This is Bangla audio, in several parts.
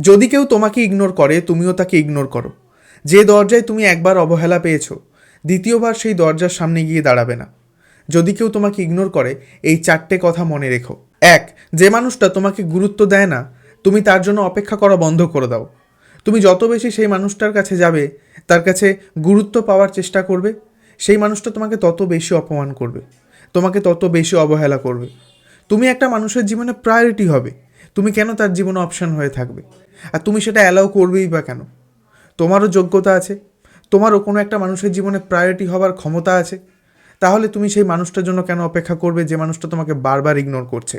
যদি কেউ তোমাকে ইগনোর করে, তুমিও তাকে ইগনোর করো। যে দরজায় তুমি একবার অবহেলা পেয়েছ, দ্বিতীয়বার সেই দরজার সামনে গিয়ে দাঁড়াবে না। যদি কেউ তোমাকে ইগনোর করে, এই চারটে কথা মনে রেখো। এক, যে মানুষটা তোমাকে গুরুত্ব দেয় না, তুমি তার জন্য অপেক্ষা করা বন্ধ করে দাও। তুমি যত বেশি সেই মানুষটার কাছে যাবে, তার কাছে গুরুত্ব পাওয়ার চেষ্টা করবে, সেই মানুষটা তোমাকে তত বেশি অপমান করবে, তোমাকে তত বেশি অবহেলা করবে। তুমি একটা মানুষের জীবনে প্রায়োরিটি হবে। তুমি কেন তার জীবনে অপশন হয়ে থাকবে? আর তুমি সেটা অ্যালাউ করবেই বা কেন? তোমারও যোগ্যতা আছে, তোমারও কোনো একটা মানুষের জীবনে প্রায়োরিটি হবার ক্ষমতা আছে, তাহলে তুমি সেই মানুষটার জন্য কেন অপেক্ষা করবে যে মানুষটা তোমাকে বারবার ইগনোর করছে?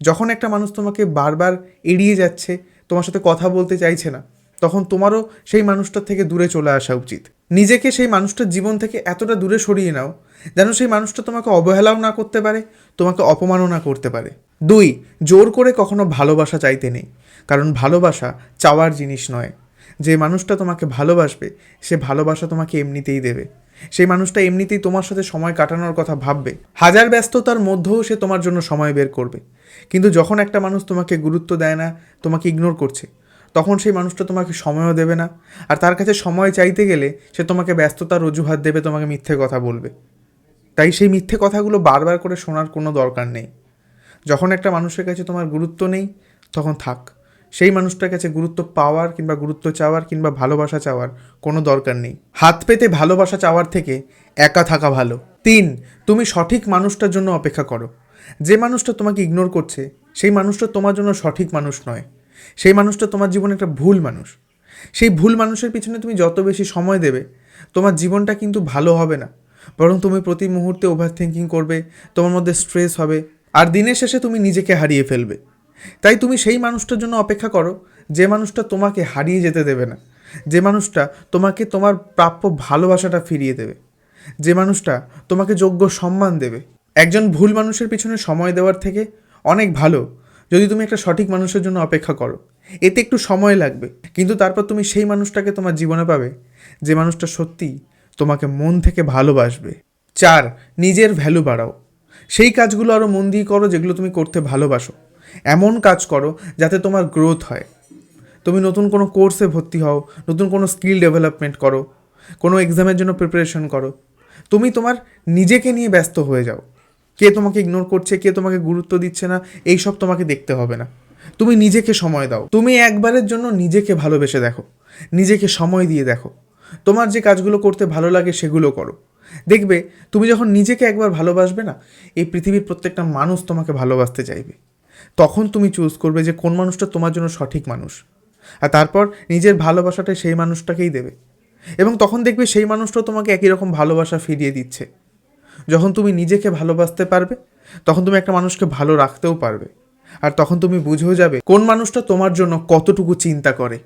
যখন একটা মানুষ তোমাকে বারবার এড়িয়ে যাচ্ছে, তোমার সাথে কথা বলতে চাইছে না, তখন তোমারও সেই মানুষটার থেকে দূরে চলে আসা উচিত। নিজেকে সেই মানুষটার জীবন থেকে এতটা দূরে সরিয়ে নাও যেন সেই মানুষটা তোমাকে অবহেলাও না করতে পারে, তোমাকে অপমানও না করতে পারে। দুই, জোর করে কখনো ভালোবাসা চাইতে নেই। কারণ ভালোবাসা চাওয়ার জিনিস নয়। যে মানুষটা তোমাকে ভালোবাসবে, সে ভালোবাসা তোমাকে এমনিতেই দেবে। সেই মানুষটা এমনিতেই তোমার সাথে সময় কাটানোর কথা ভাববে। হাজার ব্যস্ততার মধ্যেও সে তোমার জন্য সময় বের করবে। কিন্তু যখন একটা মানুষ তোমাকে গুরুত্ব দেয় না, তোমাকে ইগনোর করছে, তখন সেই মানুষটা তোমাকে সময়ও দেবে না। আর তার কাছে সময় চাইতে গেলে সে তোমাকে ব্যস্ততার অজুহাত দেবে, তোমাকে মিথ্যে কথা বলবে। তাই সেই মিথ্যে কথাগুলো বারবার করে শোনার কোনো দরকার নেই। যখন একটা মানুষের কাছে তোমার গুরুত্ব নেই, তখন থাক। সেই মানুষটার কাছে গুরুত্ব পাওয়ার কিংবা গুরুত্ব চাওয়ার কিংবা ভালোবাসা চাওয়ার কোনো দরকার নেই। হাত পেতে ভালোবাসা চাওয়ার থেকে একা থাকা ভালো। তিন, তুমি সঠিক মানুষটার জন্য অপেক্ষা করো। যে মানুষটা তোমাকে ইগনোর করছে, সেই মানুষটা তোমার জন্য সঠিক মানুষ নয়। সেই মানুষটা তোমার জীবনে একটা ভুল মানুষ। সেই ভুল মানুষের পিছনে তুমি যত বেশি সময় দেবে, তোমার জীবনটা কিন্তু ভালো হবে না। বরং তুমি প্রতি মুহূর্তে ওভার থিঙ্কিং করবে, তোমার মধ্যে স্ট্রেস হবে আর দিনের শেষে তুমি নিজেকে হারিয়ে ফেলবে। তাই তুমি সেই মানুষটার জন্য অপেক্ষা করো, যে মানুষটা তোমাকে হারিয়ে যেতে দেবে না, যে মানুষটা তোমাকে তোমার প্রাপ্য ভালোবাসাটা ফিরিয়ে দেবে, যে মানুষটা তোমাকে যোগ্য সম্মান দেবে। একজন ভুল মানুষের পিছনে সময় দেওয়ার থেকে অনেক ভালো, যদি তুমি একটা সঠিক মানুষের জন্য অপেক্ষা করো। এতে একটু সময় লাগবে, কিন্তু তারপর তুমি সেই মানুষটাকে তোমার জীবনে পাবে, যে মানুষটা সত্যিই তোমাকে মন থেকে ভালোবাসবে। চার, নিজের ভ্যালু বাড়াও। সেই কাজগুলো আরও মন দিয়ে করো যেগুলো তুমি করতে ভালোবাসো। এমন কাজ করো যাতে তোমার গ্রোথ হয়। তুমি নতুন কোনো কোর্সে ভর্তি হও, নতুন কোনো স্কিল ডেভেলপমেন্ট করো, কোনো এক্সামের জন্য প্রিপারেশন করো। তুমি তোমার নিজেকে নিয়ে ব্যস্ত হয়ে যাও। কে তোমাকে ইগনোর করছে, কে তোমাকে গুরুত্ব দিচ্ছে না, এই সব তোমাকে দেখতে হবে না। তুমি নিজেকে সময় দাও। তুমি একবারের জন্য নিজেকে ভালোবেসে দেখো। নিজেকে সময় দিয়ে দেখো। তোমার যে কাজগুলো করতে ভালো লাগে সেগুলো করো। দেখবে তুমি যখন নিজেকে একবার ভালোবাসবে না, এই পৃথিবীর প্রত্যেকটা মানুষ তোমাকে ভালোবাসতে চাইবে। তখন তুমি চুজ করবে যে কোন মানুষটা তোমার জন্য সঠিক মানুষ। আর তারপর নিজের ভালোবাসাটা সেই মানুষটাকেই দেবে। এবং তখন দেখবে সেই মানুষটাও তোমাকে একই রকম ভালোবাসা ফিরিয়ে দিচ্ছে। যখন তুমি নিজেকে ভালোবাসতে পারবে, তখন তুমি একটা মানুষকে ভালো রাখতেও পারবে। আর তখন তুমি বুঝেও যাবে কোন মানুষটা তোমার জন্য কতটুকু চিন্তা করে।